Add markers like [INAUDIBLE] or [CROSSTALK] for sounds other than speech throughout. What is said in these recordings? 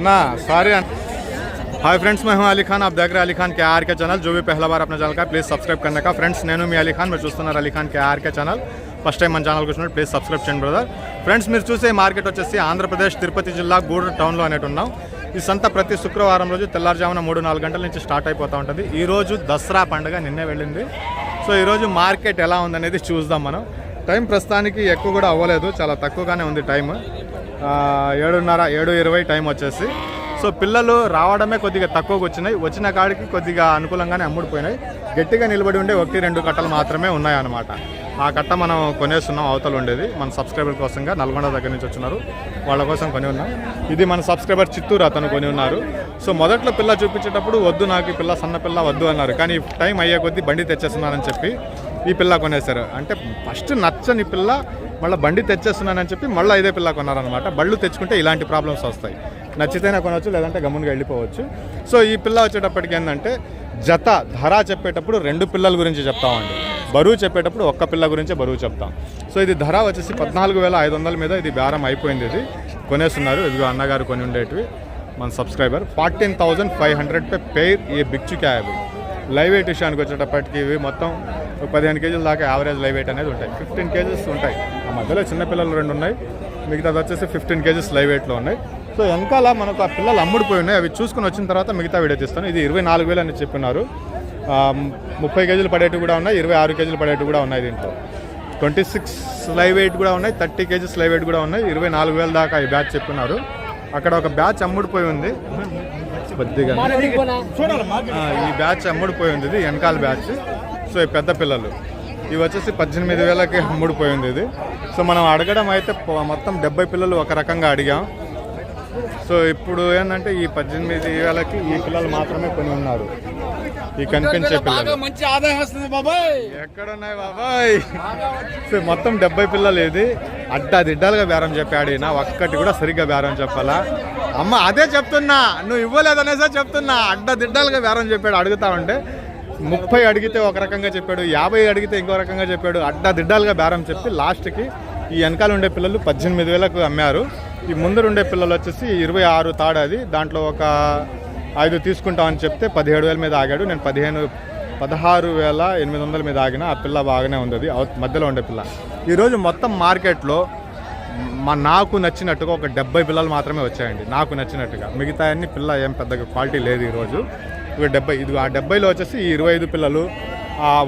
अन्ना sorry hi friends मैं हूं अली खान आप देख रहे हैं अली खान के आर के चैनल जो भी पहला बार अपना ఛానల్ का ప్లీజ్ సబ్స్క్రైబ్ करने का ఫ్రెండ్స్ నేను మీ అలీ ఖాన్ మీరు చూస్తున్నారు Ali Khan K R K channel first time మన ఛానల్కి వచ్చినట్టు ప్లీజ్ సబ్స్క్రైబ్ చేయండి బ్రదర్ ఫ్రెండ్స్ మీరు చూసే మార్కెట్ వచ్చేసి ఆంధ్రప్రదేశ్ తిరుపతి జిల్లా గూడూరు టౌన్లో అనేటు ఉన్నాం ఈ సంత ప్రతి శుక్రవారం రోజు తెల్లారుజామున మూడు నాలుగు గంటల నుంచి స్టార్ట్ అయిపోతూ ఉంటుంది ఈ రోజు దసరా పండుగ నిన్నే వెళ్ళింది సో ఈరోజు మార్కెట్ ఎలా ఉందనేది చూద్దాం మనం టైం ప్రస్తుతానికి ఎక్కువ కూడా అవ్వలేదు చాలా తక్కువగానే ఉంది టైం ఆ, ఏడున్నర ఏడు ఇరవై టైం వచ్చేసి. సో పిల్లలు రావడమే కొద్దిగా తక్కువకు వచ్చినాయి. వచ్చిన కాడికి కొద్దిగా అనుకూలంగానే అమ్ముడుపోయినాయి. గట్టిగా నిలబడి ఉండే ఒకటి రెండు కట్టలు మాత్రమే ఉన్నాయన్నమాట. ఆ కట్ట మనం కొనేస్తున్నాం అవతల ఉండేది. మన సబ్స్క్రైబర్ కోసంగా నల్గొండ దగ్గర నుంచి వచ్చినారు. వాళ్ళ కోసం కొని ఉన్నాం. ఇది మన సబ్స్క్రైబర్ చిత్తూరు అతను కొని ఉన్నారు. సో మొదట్లో పిల్ల చూపించేటప్పుడు వద్దు నాకు పిల్ల సన్న పిల్ల వద్దు అన్నారు. కానీ టైం అయ్యే కొద్దీ బండి తెచ్చేస్తున్నానని చెప్పి ఈ పిల్ల కొనేశారు. అంటే ఫస్ట్ నచ్చని పిల్ల మళ్ళీ బండి తెచ్చేస్తున్నానని చెప్పి మళ్ళీ ఇదే పిల్ల కొన్నారనమాట బళ్ళు తెచ్చుకుంటే ఇలాంటి ప్రాబ్లమ్స్ వస్తాయి. నచ్చితేనే కొనవచ్చు లేదంటే గమ్మునుగా వెళ్ళిపోవచ్చు. సో ఈ పిల్ల వచ్చేటప్పటికి ఏంటంటే జత ధర చెప్పేటప్పుడు రెండు పిల్లల గురించి చెప్తామండి. బరువు చెప్పేటప్పుడు ఒక్క పిల్ల గురించే బరువు చెప్తాం. సో ఇది ధర వచ్చేసి పద్నాలుగు వేల ఐదు వందల మీద ఇది బేరం అయిపోయింది ఇది. కొనేస్తున్నారు. ఇదిగో అన్నగారు కొని ఉండేటివి. మన subscriber fourteen thousand five hundred pay pair ఈ బిక్చు క్యాబ్ లైవ్ ఎయిట్ విషయానికి వచ్చేటప్పటికి ఇవి మొత్తం ఒక పదిహేను కేజీల దాకా యావరేజ్ లైవ్ వెయిట్ అనేది ఉంటాయి. ఫిఫ్టీన్ కేజెస్ ఉంటాయి. ఆ మధ్యలో చిన్నపిల్లలు రెండు ఉన్నాయి. మిగతాది వచ్చేసి ఫిఫ్టీన్ కేజెస్ లైవ్ వెయిట్లో ఉన్నాయి. సో వెనకాల మనకు ఆ పిల్లలు అమ్ముడిపోయి ఉన్నాయి. అవి చూసుకుని వచ్చిన తర్వాత మిగతా వీడియో తీస్తాను. ఇది ఇరవై నాలుగు వేలు అని చెప్పినారు. ముప్పై కేజీలు పడేటివి కూడా ఉన్నాయి. ఇరవై ఆరు కేజీలు పడేటివి కూడా ఉన్నాయి దీంట్లో. ట్వంటీ సిక్స్ లైవ్ వెయిట్ కూడా ఉన్నాయి. థర్టీ కేజీస్ లైవ్ వెయిట్ కూడా ఉన్నాయి. ఇరవై నాలుగు వేల దాకా ఈ బ్యాచ్ చెప్తున్నారు అక్కడ ఒక బ్యాచ్ అమ్ముడిపోయి ఉంది. కొద్దిగా. ఈ బ్యాచ్ అమ్ముడిపోయి ఉంది. ఇది వెనకాల బ్యాచ్. సో పెద్ద పిల్లలు. ఇవి వచ్చేసి పద్దెనిమిది వేలకి అమ్ముడిపోయి ఉంది ఇది. సో మనం అడగడం అయితే మొత్తం డెబ్బై పిల్లలు ఒక రకంగా అడిగాం. సో ఇప్పుడు ఏంటంటే ఈ పద్దెనిమిది వేలకి ఈ పిల్లలు మాత్రమే కొని ఉన్నారు. ఈ కనిపించే పిల్లలు. మంచి ఆదాయం వస్తుంది బాబాయ్. ఎక్కడున్నాయి బాబాయ్? సో మొత్తం డెబ్బై పిల్లలు ఇది. అడ్డా దిడ్డాలుగా బేరం చెప్పాడు ఈయన. ఒక్కటి కూడా సరిగ్గా బేరం చెప్పాలా? అమ్మ అదే చెప్తున్నా. నువ్వు ఇవ్వలేదనేసే చెప్తున్నా. అడ్డా దిడ్డాలుగా బేరం చెప్పాడు. అడుగుతా ఉంటే ముప్పై అడిగితే ఒక రకంగా చెప్పాడు యాభై అడిగితే ఇంకో రకంగా చెప్పాడు అడ్డా దిడ్డాలుగా బేరం చెప్పి లాస్ట్కి ఈ వెనకాల ఉండే పిల్లలు పద్దెనిమిది వేలకు అమ్మారు. ఈ ముందర ఉండే పిల్లలు వచ్చేసి ఇరవై ఆరు తాడది దాంట్లో ఒక ఐదు తీసుకుంటామని చెప్తే పదిహేడు వేల మీద ఆగాడు. నేను పదిహేను పదహారు వేల ఎనిమిది వందల మీద ఆగిన ఆ పిల్ల బాగానే ఉంది అది. మధ్యలో ఉండే పిల్ల. ఈరోజు మొత్తం మార్కెట్లో మా నాకు నచ్చినట్టుగా ఒక డెబ్బై పిల్లలు మాత్రమే వచ్చాయండి. నాకు నచ్చినట్టుగా. మిగతా అన్ని పిల్ల ఏం పెద్దగా క్వాలిటీ లేదు ఈరోజు ఇవి డెబ్బై ఇది ఆ డెబ్బైలో వచ్చేసి ఇరవై ఐదు పిల్లలు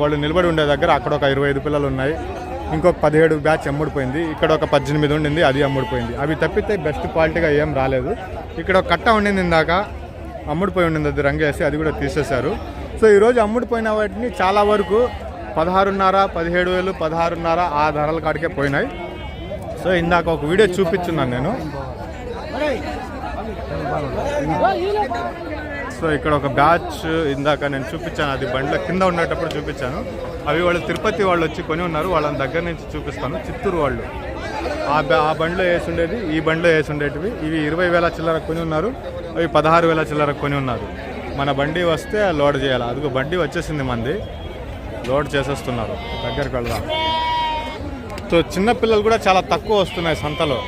వాళ్ళు నిలబడి ఉండే దగ్గర అక్కడ ఒక ఇరవై ఐదు పిల్లలు ఉన్నాయి. ఇంకొక పదిహేడు బ్యాచ్ అమ్ముడిపోయింది. ఇక్కడ ఒక పద్దెనిమిది ఉండింది అది అమ్ముడిపోయింది. అవి తప్పితే బెస్ట్ క్వాలిటీగా ఏం రాలేదు. ఇక్కడ ఒక కట్ట ఉండింది ఇందాక అమ్ముడిపోయి ఉండింది అది రంగేసి అది కూడా తీసేశారు. సో ఈరోజు అమ్ముడిపోయిన వాటిని చాలా వరకు పదహారున్నర పదిహేడు వేలు పదహారున్నర ఆ ధరల కాడికే పోయినాయి. సో ఇందాక ఒక వీడియో చూపించున్నాను నేను. సో ఇక్కడ ఒక బ్యాచ్ ఇందాక నేను చూపించాను అది బండ్ల కింద ఉండేటప్పుడు చూపించాను. అవి వాళ్ళు తిరుపతి వాళ్ళు వచ్చి కొని ఉన్నారు వాళ్ళని దగ్గర నుంచి చూపిస్తాను చిత్తూరు వాళ్ళు. ఆ ఆ బండ్లో వేసి ఉండేది ఈ బండ్లో వేసి ఉండేటివి. ఇవి ఇరవై వేల చిల్లర కొని ఉన్నారు అవి పదహారు వేల చిల్లర కొని ఉన్నారు. మన బండి వస్తే లోడ్ చేయాలి. అదిగో బండి వచ్చేసింది మంది. లోడ్ చేసేస్తున్నారు. దగ్గరికి వెళ్దాం. సో చిన్నపిల్లలు కూడా చాలా తక్కువ వస్తున్నాయి సంతలో.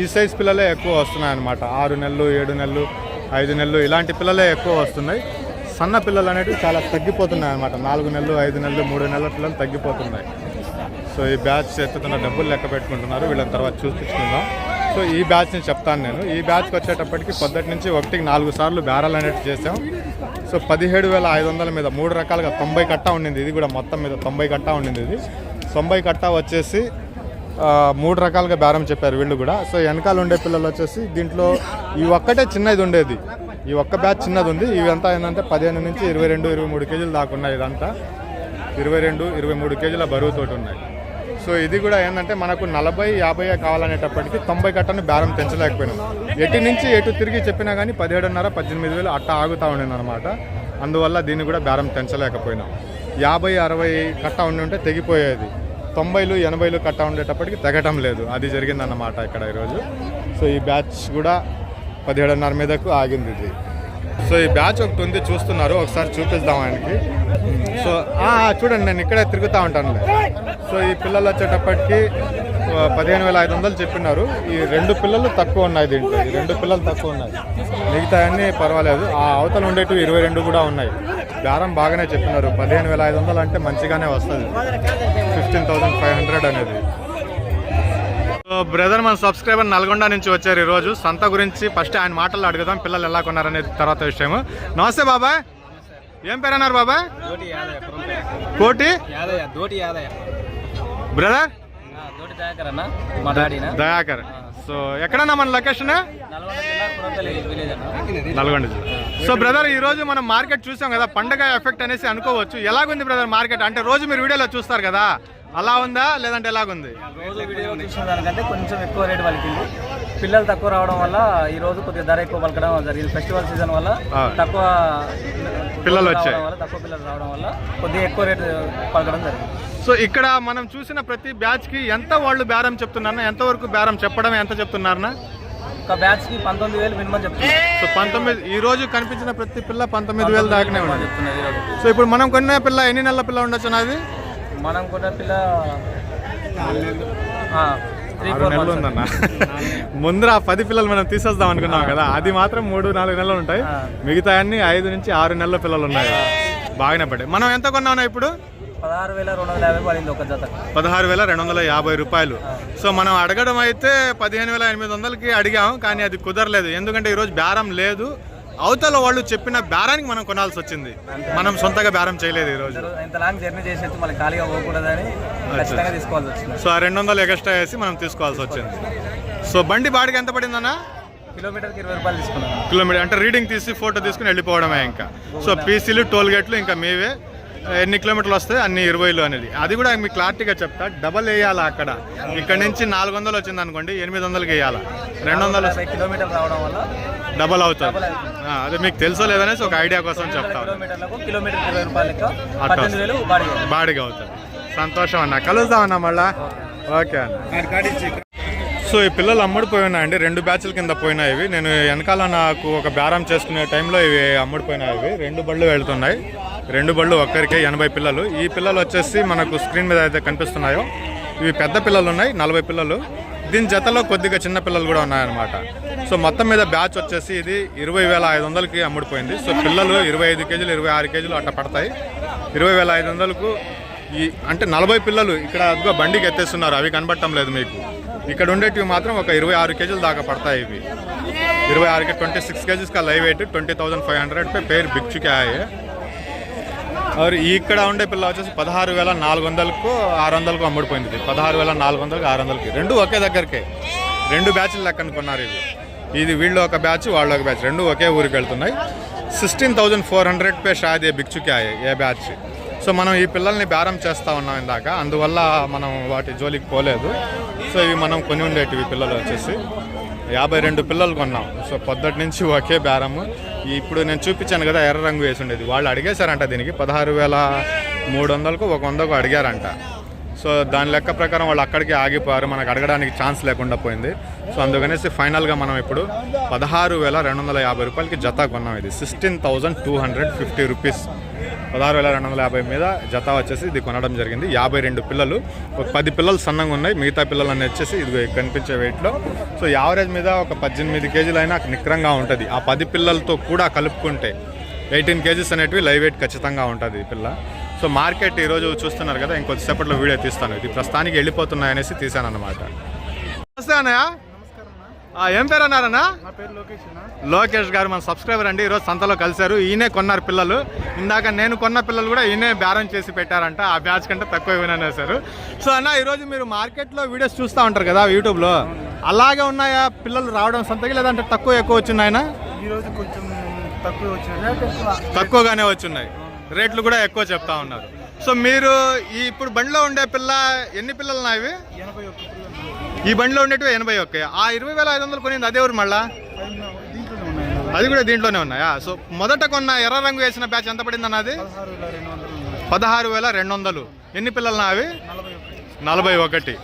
ఈ సైజ్ పిల్లలే ఎక్కువ వస్తున్నాయి అన్నమాట ఆరు నెలలు ఏడు నెలలు ఐదు నెలలు ఇలాంటి పిల్లలే ఎక్కువ వస్తున్నాయి. సన్న పిల్లలు అనేవి చాలా తగ్గిపోతున్నాయి అన్నమాట. నాలుగు నెలలు ఐదు నెలలు మూడు నెలల పిల్లలు తగ్గిపోతున్నాయి. సో ఈ బ్యాచ్ ఎత్తుతున్న డబ్బులు లెక్క పెట్టుకుంటున్నారు. వీళ్ళని తర్వాత చూపించుకుందాం సో ఈ బ్యాచ్ని చెప్తాను నేను. ఈ బ్యాచ్కి వచ్చేటప్పటికి పొద్దుటి నుంచి ఒకటికి నాలుగు సార్లు బేరాలు అనేవి చేసాం సో పదిహేడు వేల ఐదు వందల మీద మూడు రకాలుగా తొంభై కట్ట ఉండింది. ఇది కూడా మొత్తం మీద తొంభై కట్ట ఉండింది ఇది. తొంభై కట్ట వచ్చేసి మూడు రకాలుగా బేరం చెప్పారు వీళ్ళు కూడా. సో వెనకాల ఉండే పిల్లలు వచ్చేసి దీంట్లో ఈ ఒక్కటే చిన్నది ఉండేది. ఈ ఒక్క బ్యాచ్ చిన్నది ఉంది. ఇవంతా ఏంటంటే పదిహేను నుంచి ఇరవై రెండు ఇరవై మూడు కేజీలు దాకా ఉన్నాయి ఇదంతా. ఇరవై రెండు ఇరవై మూడు కేజీల బరువుతోటి ఉన్నాయి. సో ఇది కూడా ఏంటంటే మనకు నలభై యాభై కావాలనేటప్పటికి తొంభై కట్టని బేరం పెంచలేకపోయినాం. ఎటు నుంచి ఎటు తిరిగి చెప్పినా కానీ పదిహేడున్నర పద్దెనిమిది వేలు అట్ట ఆగుతూ ఉండింది అనమాట అందువల్ల దీన్ని కూడా బేరం పెంచలేకపోయినాం. యాభై అరవై కట్ట ఉండి ఉంటే తెగిపోయేది. తొంభైలు ఎనభైలు కట్ట ఉండేటప్పటికి తెగటం లేదు. అది జరిగిందన్నమాట ఇక్కడ ఈరోజు. సో ఈ బ్యాచ్ కూడా పదిహేడున్నర మీదకు ఆగింది ఇది. సో ఈ బ్యాచ్ ఒకటి ఉంది చూస్తున్నారు. ఒకసారి చూపిస్తాం ఆయనకి. సో చూడండి నేను ఇక్కడే తిరుగుతూ ఉంటానులే. సో ఈ పిల్లలు వచ్చేటప్పటికి పదిహేను వేల ఐదు వందలు చెప్పినారు. ఈ రెండు పిల్లలు తక్కువ ఉన్నాయి దీంట్లో. ఈ రెండు పిల్లలు తక్కువ ఉన్నాయి. మిగతా అన్నీ పర్వాలేదు. ఆ అవతల ఉండేటివి ఇరవై రెండు కూడా ఉన్నాయి. బేరం బాగానే చెప్పినారు. పదిహేను వేల ఐదు వందలు అంటే మంచిగానే వస్తుంది. ఫిఫ్టీన్ థౌసండ్ ఫైవ్ హండ్రెడ్ అనేది. బ్రదర్ మన సబ్స్క్రైబర్ నల్గొండ నుంచి వచ్చారు ఈరోజు. సంత గురించి ఫస్ట్ ఆయన మాటలు అడుగుదాం. పిల్లలు ఎలా కొన్నారనేది తర్వాత విషయం నమస్తే బాబాయ్. ఏం పేరు అన్నారు బాబాయ్? కోటి బ్రదర్? దయాకర్ సో ఎక్కడన్నా మన లొకేషన్? నల్గొండ సో బ్రదర్ ఈ రోజు మనం మార్కెట్ చూసాం కదా పండగ ఎఫెక్ట్ అనేసి అనుకోవచ్చు. ఎలాగుంది బ్రదర్ మార్కెట్? అంటే రోజు మీరు వీడియోలో చూస్తారు కదా. అలా ఉందా? లేదంటే ఎలాగుంది? రోజు వీడియో చూసిన దానికంటే కొంచెం ఎక్కువ రేట్ పలికింది. పిల్లలు తక్కువ రావడం వల్ల ఈ రోజు కొద్దిగా ధర ఎక్కువ పలకడం జరిగింది. ఫెస్టివల్ సీజన్ వల్ల. తక్కువ పిల్లలు వచ్చాయి. రావడం వల్ల తక్కువ పిల్లలు రావడం వల్ల కొద్దిగా ఎక్కువ రేట్ పలకడం జరిగింది. సో ఇక్కడ మనం చూసిన ప్రతి బ్యాచ్కి ఎంత వాళ్ళు బేరం చెప్తున్నారన్నా ఎంత వరకు బేరం చెప్పడం ఎంత చెప్తున్నారన్నా? ఒక బ్యాచ్కి పంతొమ్మిది వేలు మినిమం చెప్తున్నారు. సో పంతొమ్మిది ఈ రోజు కనిపించిన ప్రతి పిల్ల పంతొమ్మిది వేలు దాకానే ఉంది. చెప్తున్నది ఈరోజు సో ఇప్పుడు మనం కొన్న పిల్ల ఎన్ని నెలల పిల్ల ఉండొచ్చు నాది? మనం కూడా పిల్ల ఆరు నెలలు ఉందన్న. ముందర పది పిల్లలు మనం తీసేద్దాం అనుకున్నాం కదా. అది మాత్రం మూడు నాలుగు నెలలు ఉంటాయి. మిగతా అన్ని ఐదు నుంచి ఆరు నెలల పిల్లలు ఉన్నాయి. బాగానే పడ్డాయి. మనం ఎంత కొన్నామన్నా ఇప్పుడు? పదహారు వేల రెండు వందల యాభై పడింది ఒక జత. పదహారు వేల రెండు వందల యాభై రూపాయలు. సో మనం అడగడం అయితే పదిహేను వేల ఎనిమిది వందలకి అడిగాం కానీ అది కుదరలేదు. ఎందుకంటే ఈరోజు బేరం లేదు. అవతల వాళ్ళు చెప్పిన బేరానికి మనం కొనాల్సి వచ్చింది. మనం సొంతగా బేరం చేయలేదు ఈరోజు ఇద్దరు ఇంత లాంగ్ జర్నీ మళ్ళీ ఖాళీగా పోకూడదని ఖచ్చితంగా తీసుకోవాల్సి వచ్చింది. సో ఆ రెండు వందలు ఎక్స్ట్రా వేసి మనం తీసుకోవాల్సి వచ్చింది. సో బండి బాడికి ఎంత పడిందన్నా కిలోమీటర్కి ఇరవై రూపాయలు తీసుకున్నాను. కిలోమీటర్ అంటే రీడింగ్ తీసి ఫోటో తీసుకుని వెళ్ళిపోవడమే ఇంకా. సో పీసీలు టోల్ గేట్లు ఇంకా మీవే. ఎన్ని కిలోమీటర్లు వస్తాయి? అన్ని ఇరవైలు అనేది. అది కూడా మీకు క్లారిటీగా చెప్తా. డబల్ వేయాలా అక్కడ? ఇక్కడ నుంచి నాలుగు వందలు వచ్చింది అనుకోండి ఎనిమిది వందలకి వేయాలా? రెండు వందలు యాభై కిలోమీటర్లు రావడం వల్ల డబల్ అవుతుంది. అదే మీకు తెలుసో లేదనేసి ఒక ఐడియా కోసం చెప్తా. కిలోమీటర్ బాడిగా అవుతుంది సంతోషం అన్న. కలుద్దాం అన్న మళ్ళా. ఓకే. అన్న. సో ఈ పిల్లలు అమ్ముడిపోయి ఉన్నాయండి రెండు బ్యాచ్ల కింద పోయినాయి ఇవి. నేను వెనకాల నాకు ఒక బేరం చేసుకునే టైంలో ఇవి అమ్ముడిపోయినాయి ఇవి. రెండు బళ్ళు వెళ్తున్నాయి. రెండు బళ్ళు ఒక్కరికే ఎనభై పిల్లలు. ఈ పిల్లలు వచ్చేసి మనకు స్క్రీన్ మీద అయితే కనిపిస్తున్నాయో. ఇవి పెద్ద పిల్లలు ఉన్నాయి నలభై పిల్లలు. దీని జతలో కొద్దిగా చిన్న పిల్లలు కూడా ఉన్నాయన్నమాట. సో మొత్తం మీద బ్యాచ్ వచ్చేసి ఇది ఇరవై వేల ఐదు వందలకి అమ్ముడిపోయింది. సో పిల్లలు ఇరవై ఐదు కేజీలు ఇరవై ఆరు కేజీలు అట్లా పడతాయి. ఇరవై వేల ఐదు వందలకు ఈ అంటే నలభై పిల్లలు ఇక్కడ అదిగో బండికి ఎత్తేస్తున్నారు. అవి కనబడటం లేదు మీకు. ఇక్కడ ఉండేటివి మాత్రం ఒక ఇరవై ఆరు కేజీలు దాకా పడతాయి ఇవి. ఇరవై ఆరుకి ట్వంటీ సిక్స్ కేజీస్ కా లైవ్ అయితే ట్వంటీ థౌసండ్ ఫైవ్ హండ్రెడ్ పే పేరు బిచ్చుకాయే మరి ఇక్కడ ఉండే పిల్ల వచ్చేసి పదహారు వేల నాలుగు వందలకు ఆరు వందలకు అమ్ముడిపోయింది. పదహారు వేల నాలుగు వందలకు ఆరు వందలకి. రెండు ఒకే దగ్గరికి. రెండు బ్యాచ్లు లెక్కన కొన్నారు ఇవి. ఇది వీళ్ళు ఒక బ్యాచ్ వాళ్ళు ఒక బ్యాచ్. రెండు ఒకే ఊరికి వెళ్తున్నాయి. సిక్స్టీన్ థౌజండ్ ఫోర్ హండ్రెడ్ పే షాది బిక్చుకి ఆయే ఏ బ్యాచ్. సో మనం ఈ పిల్లల్ని బేరం చేస్తా ఉన్నాం ఇందాక. అందువల్ల మనం వాటి జోలికి పోలేదు. సో ఇవి మనం కొని ఉండేటివి పిల్లలు వచ్చేసి. యాభై రెండు పిల్లలు కొన్నాం. సో పొద్దటి నుంచి ఒకే బేరము. ఇప్పుడు నేను చూపించాను కదా ఎర్ర రంగు వేసి ఉండేది. వాళ్ళు అడిగేశారంట దీనికి పదహారు వేల మూడు వందలకు ఒక వందకు అడిగారంట. సో దాని లెక్క ప్రకారం వాళ్ళు అక్కడికి ఆగిపోయారు. మనకు అడగడానికి ఛాన్స్ లేకుండా పోయింది. సో అందుకనేసి ఫైనల్గా మనం ఇప్పుడు పదహారు వేల రెండు వందల యాభై రూపాయలకి జత కొన్నాం ఇది. Sixteen thousand two hundred fifty rupees. పదహారు వేల రెండు వందల యాభై మీద జత వచ్చేసి ఇది కొనడం జరిగింది. యాభై రెండు పిల్లలు ఒక పది పిల్లలు సన్నంగా ఉన్నాయి. మిగతా పిల్లలు అన్నీ వచ్చేసి ఇది కనిపించే వెయిట్లో. సో యావరేజ్ మీద ఒక పద్దెనిమిది కేజీలు అయినా నిక్రంగా ఉంటుంది. ఆ పది పిల్లలతో కూడా కలుపుకుంటే ఎయిటీన్ కేజీస్ అనేటివి లైవ్ వెయిట్ ఖచ్చితంగా ఉంటుంది పిల్ల. సో మార్కెట్ ఈరోజు చూస్తున్నారు కదా ఇంకొద్దిసేపట్లో వీడియో తీస్తాను. ఇది ప్రస్తుతానికి వెళ్ళిపోతున్నాయనేసి తీశాను అనమాట నమస్తే అన్నయ్య. ఏం పేరు అన్నారన్నా? లోకేష్ లోకేష్ గారు మన సబ్స్క్రైబర్ అండి. ఈరోజు సంతలో కలిశారు. ఈయనే కొన్నారు పిల్లలు. ఇందాక నేను కొన్న పిల్లలు కూడా ఈయనే బేరం చేసి పెట్టారంట. ఆ బ్యాచ్ కంటే తక్కువ విననేసారు సో అన్న ఈరోజు మీరు మార్కెట్లో వీడియోస్ చూస్తూ ఉంటారు కదా యూట్యూబ్లో. అలాగే ఉన్నాయా? పిల్లలు రావడం సంతకి లేదంటే తక్కువ ఎక్కువ వచ్చినాయన ఈరోజు కొంచెం తక్కువ వచ్చింది. తక్కువగానే వచ్చున్నాయి. రేట్లు కూడా ఎక్కువ చెప్తా ఉన్నారు. సో మీరు ఈ ఇప్పుడు బండిలో ఉండే పిల్ల ఎన్ని పిల్లలు ఉన్నాయి ఇవి? ఈ బండిలో ఉండేటివి ఎనభై ఒక్క. ఆ ఇరవై వేల ఐదు వందలు కొనింది అదే ఊరు మళ్ళా? అది కూడా దీంట్లోనే ఉన్నాయా? సో మొదట కొన్న ఎర్ర రంగు వేసిన బ్యాచ్ ఎంత పడింది అన్నది పదహారు వేల రెండు వందలు పదహారు వేల రెండు వందలు. ఎన్ని పిల్లలు నావి నలభై ఒకటి.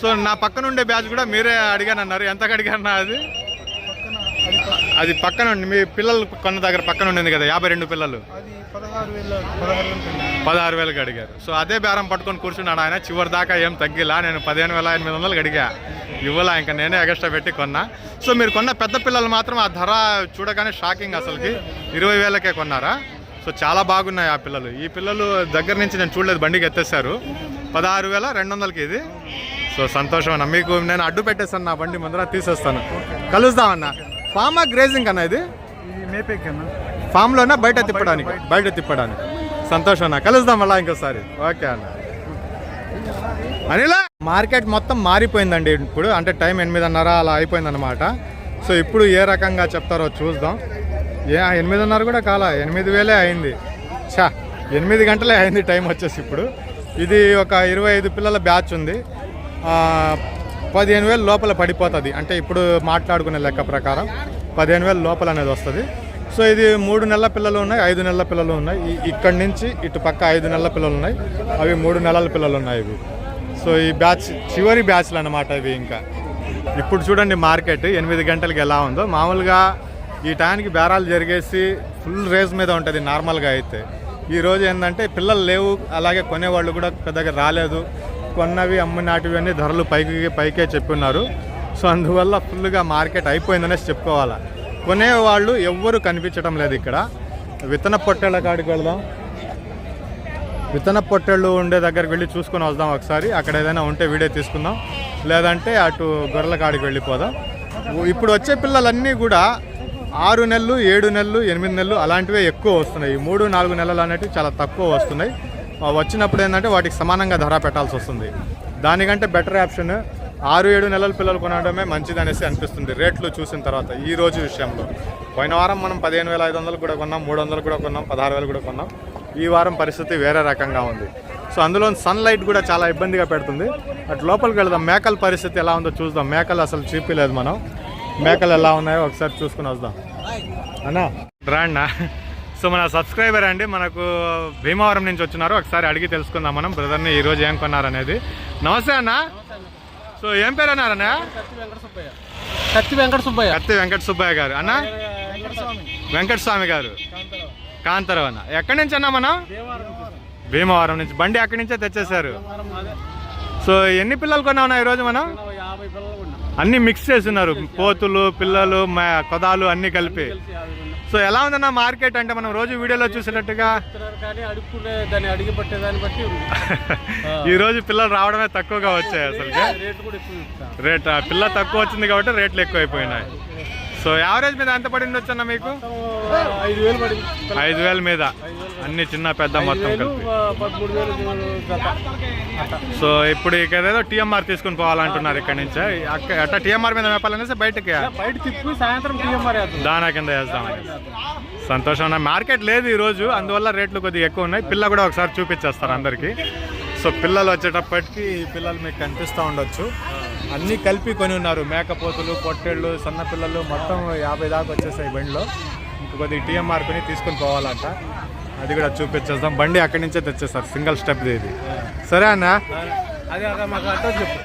సో నా పక్కన ఉండే బ్యాచ్ కూడా మీరే అడిగానన్నారు. ఎంతకు నా అది? అది పక్కన మీ పిల్లలు కొన్న దగ్గర పక్కన ఉండింది కదా యాభై రెండు పిల్లలు? పదహారు వేల పదహారు వేలు పదహారు వేలకు అడిగారు. సో అదే బేరం పట్టుకొని కూర్చున్నాడు ఆయన. చివరి దాకా ఏం తగ్గిలా నేను పదిహేను వేల ఎనిమిది వందలకు అడిగా. ఇవ్వలా ఇంకా నేనే ఎక్స్ట్రా పెట్టి కొన్నా. సో మీరు కొన్న పెద్ద పిల్లలు మాత్రం ఆ ధర చూడగానే షాకింగ్ అసలుకి. ఇరవై వేలకే కొన్నారా? సో చాలా బాగున్నాయి ఆ పిల్లలు. ఈ పిల్లలు దగ్గర నుంచి నేను చూడలేదు బండికి ఎత్తేసారు పదహారు వేల రెండు వందలకి ఇది. సో సంతోషం అన్న. మీకు నేను అడ్డు పెట్టేస్తాను నా బండి ముందర తీసేస్తాను. కలుస్తామన్న ఫామా గ్రేజింగ్ అన్న ఇది? కన్నా ఫామ్లోనే? బయట తిప్పడానికి? బయట తిప్పడానికి. సంతోషం అన్న. కలుద్దాం మళ్ళా ఇంకోసారి. ఓకే అన్న. అనిలా? మార్కెట్ మొత్తం మారిపోయిందండి ఇప్పుడు. అంటే టైం ఎనిమిదిన్నర అలా అయిపోయిందన్నమాట. సో ఇప్పుడు ఏ రకంగా చెప్తారో చూద్దాం. ఏ ఎనిమిదిన్నర కూడా కాలా. ఎనిమిది వేలే అయింది. చా ఎనిమిది గంటలే అయింది టైం వచ్చేసి ఇప్పుడు. ఇది ఒక ఇరవై ఐదు పిల్లల బ్యాచ్ ఉంది. పదిహేను వేలు లోపల పడిపోతుంది. అంటే ఇప్పుడు మాట్లాడుకునే లెక్క ప్రకారం పదిహేను వేలు లోపల అనేది వస్తుంది. సో ఇది మూడు నెలల పిల్లలు ఉన్నాయి ఐదు నెలల పిల్లలు ఉన్నాయి. ఇక్కడి నుంచి ఇటు పక్క ఐదు నెలల పిల్లలు ఉన్నాయి. అవి మూడు నెలల పిల్లలు ఉన్నాయి ఇవి. సో ఈ బ్యాచ్ చివరి బ్యాచ్లు అన్నమాట ఇవి ఇంకా. ఇప్పుడు చూడండి మార్కెట్ ఎనిమిది గంటలకి ఎలా ఉందో. మామూలుగా ఈ టైంకి బేరాలు జరిగేసి ఫుల్ రేస్ మీద ఉంటుంది నార్మల్గా అయితే. ఈరోజు ఏంటంటే పిల్లలు లేవు అలాగే కొనేవాళ్ళు కూడా పెద్దగా రాలేదు. కొన్నవి అమ్మినాటివి అన్ని ధరలు పైకి పైకే చెప్పున్నారు సో అందువల్ల ఫుల్గా మార్కెట్ అయిపోయిందనేసి చెప్పుకోవాలా. కొనేవాళ్ళు ఎవ్వరు కనిపించడం లేదు ఇక్కడ. విత్తన పొట్టేళ్ళ కాడికి వెళ్దాం. విత్తన పొట్టెళ్ళు ఉండే దగ్గరికి వెళ్ళి చూసుకొని వద్దాం ఒకసారి. అక్కడ ఏదైనా ఉంటే వీడియో తీసుకుందాం. లేదంటే అటు గొర్రెల కాడికి వెళ్ళిపోదాం. ఇప్పుడు వచ్చే పిల్లలన్నీ కూడా ఆరు నెలలు ఏడు నెలలు ఎనిమిది నెలలు అలాంటివే ఎక్కువ వస్తున్నాయి. మూడు నాలుగు నెలలు అనేటివి చాలా తక్కువ వస్తున్నాయి. వచ్చినప్పుడు ఏంటంటే వాటికి సమానంగా ధర పెట్టాల్సి వస్తుంది. దానికంటే బెటర్ ఆప్షన్ ఆరు ఏడు నెలల పిల్లలు కొనడమే మంచిది అనేసి అనిపిస్తుంది రేట్లు చూసిన తర్వాత ఈ రోజు విషయంలో. పోయిన వారం మనం పదిహేను వేల ఐదు వందలు కూడా కొన్నాం మూడు వందలు కూడా కొన్నాం పదహారు వేలు కూడా కొన్నాం. ఈ వారం పరిస్థితి వేరే రకంగా ఉంది. సో అందులో సన్లైట్ కూడా చాలా ఇబ్బందిగా పెడుతుంది. అటు లోపలికి వెళ్దాం మేకల పరిస్థితి ఎలా ఉందో చూద్దాం. మేకలు అసలు చూపిలేదు మనం. మేకలు ఎలా ఉన్నాయో ఒకసారి చూసుకుని వద్దాం. అన్నా? బ్రాండ్నా సో మన సబ్స్క్రైబర్ అండి మనకు భీమవరం నుంచి వచ్చినారు. ఒకసారి అడిగి తెలుసుకుందాం మనం. బ్రదర్ని ఈరోజు ఏం కొన్నారనేది. నమస్తే అన్న. సో ఏం పేరు అన్నారన్న కత్తి వెంకట సుబ్బయ్య. కత్తి వెంకట సుబ్బయ్య గారు. అన్న? వెంకట స్వామి గారు. కాంతారావు అన్న. ఎక్కడి నుంచి అన్నా మనం? భీమవరం నుంచి. బండి అక్కడి నుంచే తెచ్చేశారు. సో ఎన్ని పిల్లలు కొన్నామన్నా ఈరోజు మనం? అన్ని మిక్స్ చేస్తున్నారు పోతులు పిల్లలు కొదాలు అన్ని కలిపి. సో ఎలా ఉందన్న మార్కెట్ అంటే మనం రోజు వీడియోలో అడుక్కునే దాన్ని అడిగి బట్టి [LAUGHS] ఈ రోజు పిల్లలు రావడమే తక్కువగా వచ్చాయి అసలు రేటు ఎక్కువ పిల్ల తక్కువ వచ్చింది కాబట్టి రేట్లు ఎక్కువైపోయినాయి. సో యావరేజ్ మీద ఎంత పడింది వచ్చన్న మీకు ఐదు వేల మీద. అన్ని చిన్న పెద్ద మొత్తం కలిపి. సో ఇప్పుడు ఇక ఏదో టీఎంఆర్ తీసుకుని పోవాలంటున్నారు ఇక్కడ నుంచి. అట్ట టీఎంఆర్ మీద మేపాలనేసి బయటకి. బయట తిప్పి సాయంత్రం టీఎంఆర్ దానా కింద వేద్దామని సంతోషం మార్కెట్ లేదు ఈరోజు అందువల్ల రేట్లు కొద్దిగా ఎక్కువ ఉన్నాయి. పిల్ల కూడా ఒకసారి చూపించేస్తారు అందరికీ. సో పిల్లలు వచ్చేటప్పటికి పిల్లలు మీకు కనిపిస్తూ ఉండొచ్చు. అన్నీ కలిపి కొని ఉన్నారు. మేకపోతులు పొట్టేళ్ళు సన్న పిల్లలు మొత్తం యాభై దాకా వచ్చేసాయి బండిలో. ఇంక కొద్దిగా టీఎంఆర్ కొని తీసుకొని పోవాలంట. అది కూడా చూపించేద్దాం. బండి అక్కడి నుంచే తెచ్చేస్తారు. సింగిల్ స్టెప్ ఇది. సరే అన్న? అదే మాకు అడ్రస్ చెప్పు.